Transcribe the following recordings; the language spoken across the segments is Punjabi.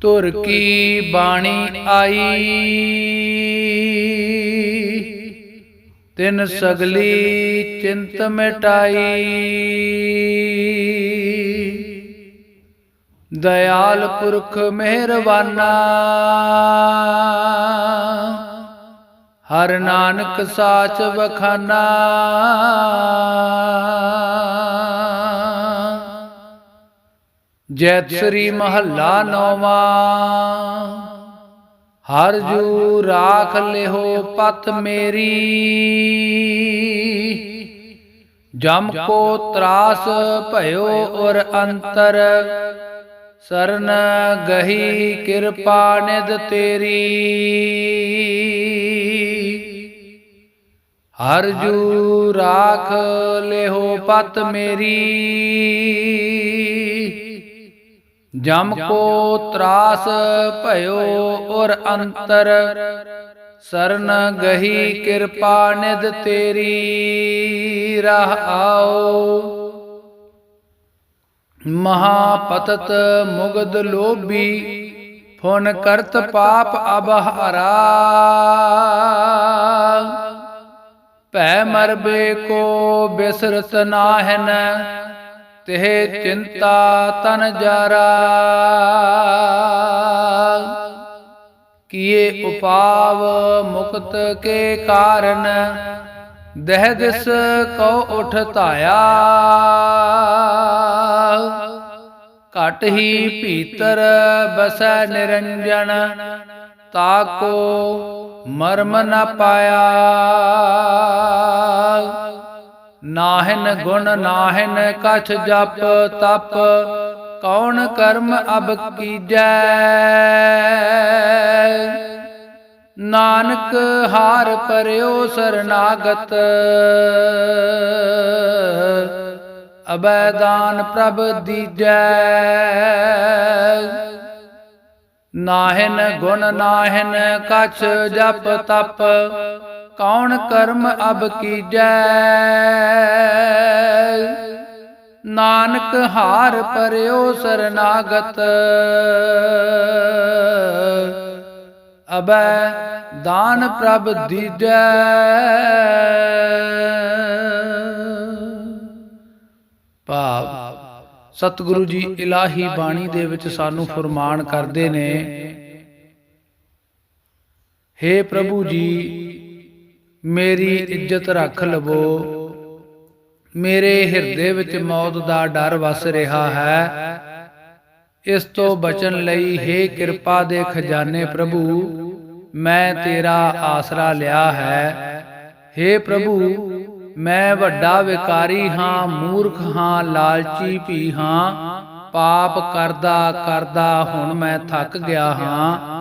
ਤੁਰ ਕੀ ਬਾਣੀ ਆਈ? ਤਿਨ ਸਗਲੀ ਚਿੰਤ ਮਿਟਾਈ। ਦਇਆਲ ਪੁਰਖ ਮਿਹਰਬਾਨਾ। ਹਰ ਨਾਨਕ ਸਾਚ ਵਖਾਨਾ। ਜੈਤ ਸ੍ਰੀ ਮਹੱਲਾ ਨੌਵਾਂ। ਹਰ ਜੂ ਰਾਖ ਲਿਹੋ ਪਤ ਮੇਰੀ। ਜਮ ਕੋ ਤਰਾਸ ਭਇਓ ਔਰ ਅੰਤਰ। ਸਰਨ ਗਹੀ ਕਿਰਪਾ ਨਿਦ ਤੇਰੀ। ਹਰ ਜੂ ਰਾਖ ਲਿਹੋ ਪਤ ਮੇਰੀ। ਜਮ ਕੋ ਤਰਾਸ ਭਇਓ ਔਰ ਅੰਤਰ ਸਰਨ ਗਹੀ ਕਿਰਪਾ ਨਿਦ ਤੇਰੀ ਰਹਾਓ ਮਹਾਪਤਤ ਮੁਗਦ ਲੋਭੀ, ਫੁਨ ਕਰਤ ਪਾਪ ਅਬਹਰਾ ਭੈ ਮਰਬੇ ਕੋ ਬਿਸਰਤ ਨਾਹਨ ਤਿਹ ਚਿੰਤਾ ਤਨ ਜਰਾ। ਕੀਏ ਉਪਾਵ ਮੁਕਤ ਕੇ ਕਾਰਨ, ਦਹਿ ਦਿਸ ਕੋ ਉਠ ਧਾਇਆ। ਘਟ ਹੀ ਭੀਤਰ ਬਸੈ ਨਿਰੰਜਨ ਤਾਕੋ ਮਰਮ ਨ ਪਾਇਆ। ਨਾਹਿਨ ਗੁਣ ਨਾਹਿਨ ਕਛ ਜਪ ਤਪ, ਕੌਣ ਕਰਮ ਅਬ ਕੀਜੈ? ਨਾਨਕ ਹਾਰ ਪਰਿਓ ਸਰਨਾਗਤ ਅਬੈਦਾਨ ਪ੍ਰਭ ਦੀਜੈ। ਨਾਹਿਨ ਗੁਣ ਨਾਹਿਨ ਕਛ ਜਪ ਤਪ ਕੌਣ ਕਰਮ ਅਬ ਕੀਜੈ? ਨਾਨਕ ਹਾਰ ਪਰਿਓ ਸਰਨਾਗਤ। ਅਬੈ ਦਾਨ ਪ੍ਰਭ ਦੀਜੈ। ਭਾਵ, ਸਤਿਗੁਰੂ ਜੀ ਇਲਾਹੀ ਬਾਣੀ ਦੇ ਵਿੱਚ ਸਾਨੂੰ ਫਰਮਾਨ ਕਰਦੇ ਨੇ हे ਪ੍ਰਭੂ ਜੀ ਮੇਰੀ ਇੱਜ਼ਤ ਰੱਖ ਲਵੋ। ਮੇਰੇ ਹਿਰਦੇ ਵਿੱਚ ਮੌਤ ਦਾ ਡਰ ਵਸ ਰਿਹਾ ਹੈ। ਇਸ ਤੋਂ ਬਚਣ ਲਈ हे ਕਿਰਪਾ ਦੇ ਖਜ਼ਾਨੇ ਪ੍ਰਭੂ, ਮੈਂ ਤੇਰਾ ਆਸਰਾ ਲਿਆ ਹੈ। हे ਪ੍ਰਭੂ, ਮੈਂ ਵੱਡਾ ਵਿਕਾਰੀ ਹਾਂ, ਮੂਰਖ ਹਾਂ, ਲਾਲਚੀ ਵੀ ਹਾਂ। ਪਾਪ ਕਰਦਾ ਕਰਦਾ ਹੁਣ ਮੈਂ ਥੱਕ ਗਿਆ ਹਾਂ।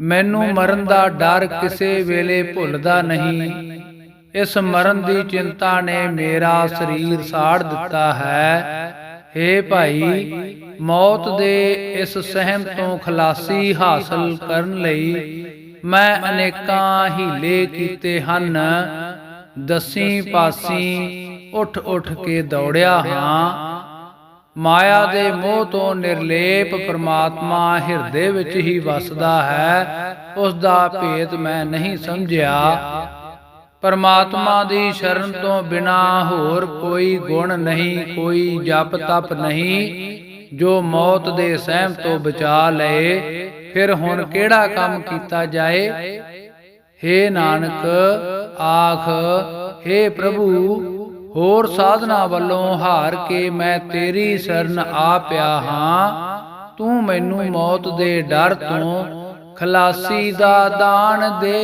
ਮੈਨੂੰ ਮਰਨ ਦਾ ਡਰ ਕਿਸੇ ਵੇਲੇ ਭੁੱਲਦਾ ਨਹੀਂ। ਇਸ ਮਰਨ ਦੀ ਚਿੰਤਾ ਨੇ ਮੇਰਾ ਸਰੀਰ ਸਾੜ ਦਿੱਤਾ ਹੈ। हे ਭਾਈ ਮੌਤ ਦੇ ਇਸ ਸਹਿਮ ਤੋਂ ਖਲਾਸੀ ਹਾਸਲ ਕਰਨ ਲਈ ਮੈਂ ਅਨੇਕਾਂ ਹੀਲੇ ਕੀਤੇ ਹਨ। ਦਸੀ ਪਾਸੀ ਉੱਠ ਉੱਠ ਕੇ ਦੌੜਿਆ ਹਾਂ। ਮਾਇਆ ਦੇ ਮੋਹ ਤੋਂ ਨਿਰਲੇਪ ਪ੍ਰਮਾਤਮਾ ਹਿਰਦੇ ਵਿੱਚ ਹੀ ਵਸਦਾ ਹੈ ਉਸ ਦਾ ਭੇਦ ਮੈਂ ਨਹੀਂ ਸਮਝਿਆ। ਪਰਮਾਤਮਾ ਦੀ ਸ਼ਰਨ ਤੋਂ ਬਿਨਾ ਹੋਰ ਕੋਈ ਗੁਣ ਨਹੀਂ, ਕੋਈ ਜਪ ਤਪ ਨਹੀਂ, ਜੋ ਮੌਤ ਦੇ ਸਹਿਮ ਤੋਂ ਬਚਾ ਲਏ, ਫਿਰ ਹੁਣ ਕਿਹੜਾ ਕੰਮ ਕੀਤਾ ਜਾਏ? हे ਨਾਨਕ, ਆਖ हे ਪ੍ਰਭੂ ਹੋਰ ਸਾਧਨਾ ਵੱਲੋਂ ਹਾਰ ਕੇ ਮੈਂ ਤੇਰੀ ਸ਼ਰਨ ਆ ਪਿਆ ਹਾਂ। ਤੂੰ ਮੈਨੂੰ ਮੌਤ ਦੇ ਡਰ ਤੋਂ ਖਲਾਸੀ ਦਾ ਦਾਨ ਦੇ।